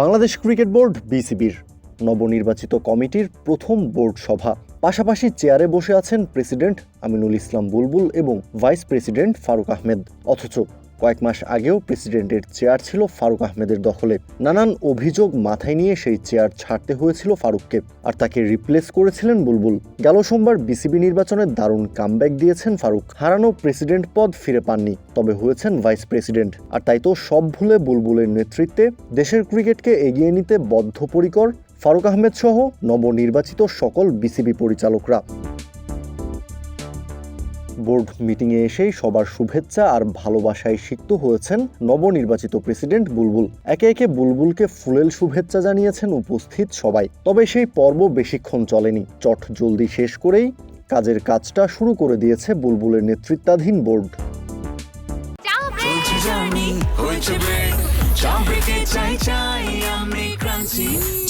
Bangladesh cricket board, বিসিবির নবনির্বাচিত কমিটির প্রথম বোর্ড সভা। পাশাপাশি চেয়ারে বসে আছেন প্রেসিডেন্ট আমিনুল ইসলাম বুলবুল এবং ভাইস প্রেসিডেন্ট ফারুক আহমেদ। অথচ কয়েক মাস আগেও প্রেসিডেন্টের চেয়ার ছিল ফারুক আহমেদের দখলে। নানান অভিযোগ মাথায় নিয়ে সেই চেয়ার ছাড়তে হয়েছিল ফারুককে, আর তাকে রিপ্লেস করেছিলেন বুলবুল। গেল সোমবার বিসিবি নির্বাচনে দারুণ কামব্যাক দিয়েছেন ফারুক। হারানো প্রেসিডেন্ট পদ ফিরে পাননি, তবে হয়েছেন ভাইস প্রেসিডেন্ট। আর তাই তো সব ভুলে বুলবুলের নেতৃত্বে দেশের ক্রিকেটকে এগিয়ে নিতে বদ্ধপরিকর ফারুক আহমেদ সহ নবনির্বাচিত সকল বিসিবি পরিচালকরা। বোর্ড মিটিংয়ে এসেই সবার শুভেচ্ছা আর ভালোবাসায় সিক্ত হয়েছেন নবনির্বাচিত প্রেসিডেন্ট বুলবুল। একে একে বুলবুলকে ফুলেল শুভেচ্ছা জানিয়েছেন উপস্থিত সবাই। তবে সেই পর্ব বেশিক্ষণ চলেনি। চট জলদি শেষ করেই কাজের কাজটা শুরু করে দিয়েছে বুলবুলের নেতৃত্বাধীন বোর্ড।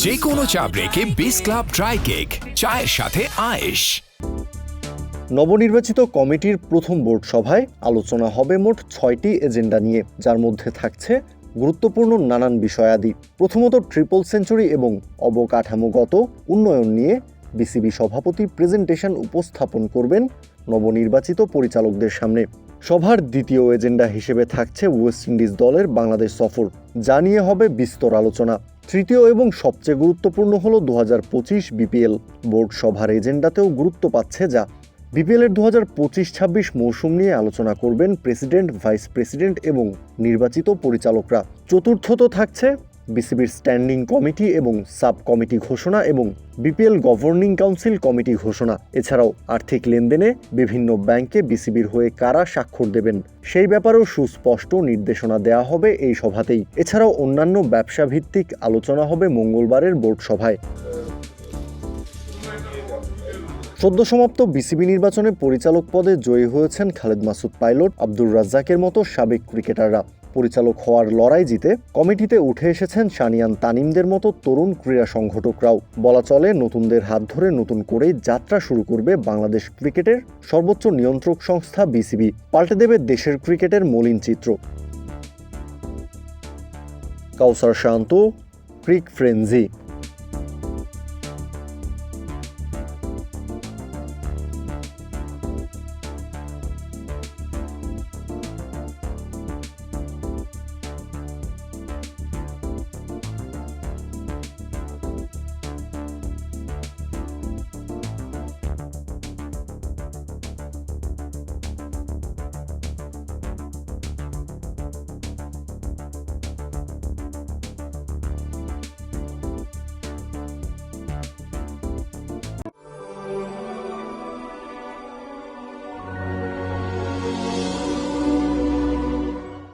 যে কোনো চা ব্রেকে বিস ক্লাব ড্রাই কেক চায়ের সাথে আয়েশ। নবনির্বাচিত কমিটির প্রথম বোর্ড সভায় আলোচনা হবে মোট ছয়টি এজেন্ডা নিয়ে, যার মধ্যে থাকছে গুরুত্বপূর্ণ নানান বিষয়াদি। প্রথমত ট্রিপল সেঞ্চুরি এবং অবকাঠামোগত উন্নয়ন নিয়ে বিসিবি সভাপতি প্রেজেন্টেশন উপস্থাপন করবেন নবনির্বাচিত পরিচালকদের সামনে। সভার দ্বিতীয় এজেন্ডা হিসেবে থাকছে ওয়েস্ট ইন্ডিজ দলের বাংলাদেশ সফর। যা নিয়ে হবে বিস্তর আলোচনা। তৃতীয় এবং সবচেয়ে গুরুত্বপূর্ণ হল দু হাজার পঁচিশ বিপিএল। বোর্ড সভার এজেন্ডাতেও গুরুত্ব পাচ্ছে যা বিপিএল এর দু হাজার পঁচিশ ছাব্বিশ মৌসুম নিয়ে আলোচনা করবেন প্রেসিডেন্ট, ভাইস প্রেসিডেন্ট এবং নির্বাচিত পরিচালকরা। চতুর্থত থাকছে বিসিবির স্ট্যান্ডিং কমিটি এবং সাব কমিটি ঘোষণা এবং বিপিএল গভর্নিং কাউন্সিল কমিটি ঘোষণা। এছাড়াও আর্থিক লেনদেনে বিভিন্ন ব্যাংকে বিসিবির হয়ে কারা স্বাক্ষর দেবেন সেই ব্যাপারেও সুস্পষ্ট নির্দেশনা দেওয়া হবে এই সভাতেই। এছাড়াও অন্যান্য ব্যবসা ভিত্তিক আলোচনা হবে মঙ্গলবারের বোর্ড সভায়। সদ্য সমাপ্ত বিসিবি নির্বাচনে পরিচালক পদে জয়ী হয়েছেন খালেদ মাসুদ পাইলট, আব্দুর রাজ্জাকের মতো সাবেক ক্রিকেটাররা। পরিচালক হওয়ার লড়াই জিতে কমিটিতে উঠে এসেছেন সানিয়ান তানিমদের মতো তরুণ ক্রীড়া সংগঠকরাও। বলা চলে, নতুনদের হাত ধরে নতুন করেই যাত্রা শুরু করবে বাংলাদেশ ক্রিকেটের সর্বোচ্চ নিয়ন্ত্রক সংস্থা বিসিবি। পাল্টে দেবে দেশের ক্রিকেটের মলিন চিত্র। কাউসার শান্ত, ক্রিক ফ্রেন্জি।